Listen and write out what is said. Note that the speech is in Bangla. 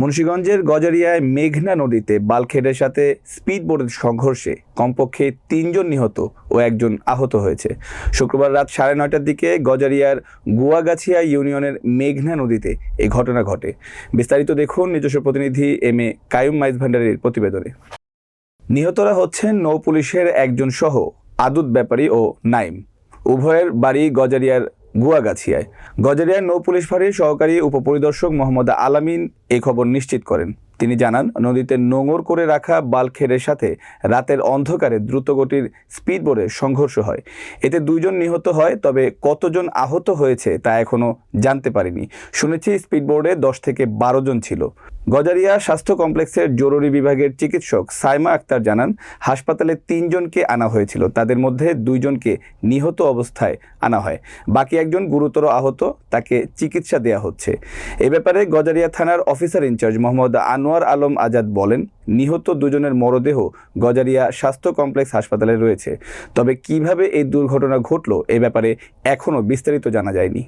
মুন্সীগঞ্জের গজারিয়ায় মেঘনা নদীতে বালখেডের সাথে স্পিড বোটের সংঘর্ষে কমপক্ষে তিনজন নিহত ও একজন আহত হয়েছে। শুক্রবার রাত সাড়ে নয়টার দিকে গজারিয়ার গুয়াগাছিয়া ইউনিয়নের মেঘনা নদীতে এই ঘটনা ঘটে। বিস্তারিত দেখুন নিজস্ব প্রতিনিধি এম এ কায়ুম মাইজ ভান্ডারের প্রতিবেদনে। নিহতরা হচ্ছেন নৌ পুলিশের একজন সহ আদুত ব্যাপারী ও নাইম। উভয়ের বাড়ি গজারিয়ার গুয়াগাছিয়ায়। গজারিয়ার নৌ পুলিশ ফাঁড়ির সহকারী উপপরিদর্শক মোহাম্মদ আলামিন এই খবর নিশ্চিত করেন। তিনি জানান, নদীতে নোঙর করে রাখা বালখেরের সাথে রাতের অন্ধকারে দ্রুতগতির স্পিডবোটে সংঘর্ষ হয়। এতে দুইজন নিহত হয়, তবে কতজন আহত হয়েছে তা এখনও জানতে পারিনি। শুনেছি স্পিডবোর্ডে দশ থেকে বারো জন ছিল। গজারিয়া স্বাস্থ্য কমপ্লেক্সের জরুরি বিভাগের চিকিৎসক সাইমা আক্তার জানান, হাসপাতালে তিনজনকে আনা হয়েছিল। তাদের মধ্যে দুইজনকে নিহত অবস্থায় আনা হয়। বাকি একজন গুরুতর আহত, তাকে চিকিৎসা দেয়া হচ্ছে। এ ব্যাপারে গজারিয়া থানার officer in charge Mohammad Anwar Alam Azad বলেন, নিহত দুজনের মরদেহ গজারিয়া স্বাস্থ্য কমপ্লেক্স হাসপাতালে রয়েছে। তবে কীভাবে এই দুর্ঘটনা ঘটল এ ব্যাপারে এখনও বিস্তারিত জানা যায়নি।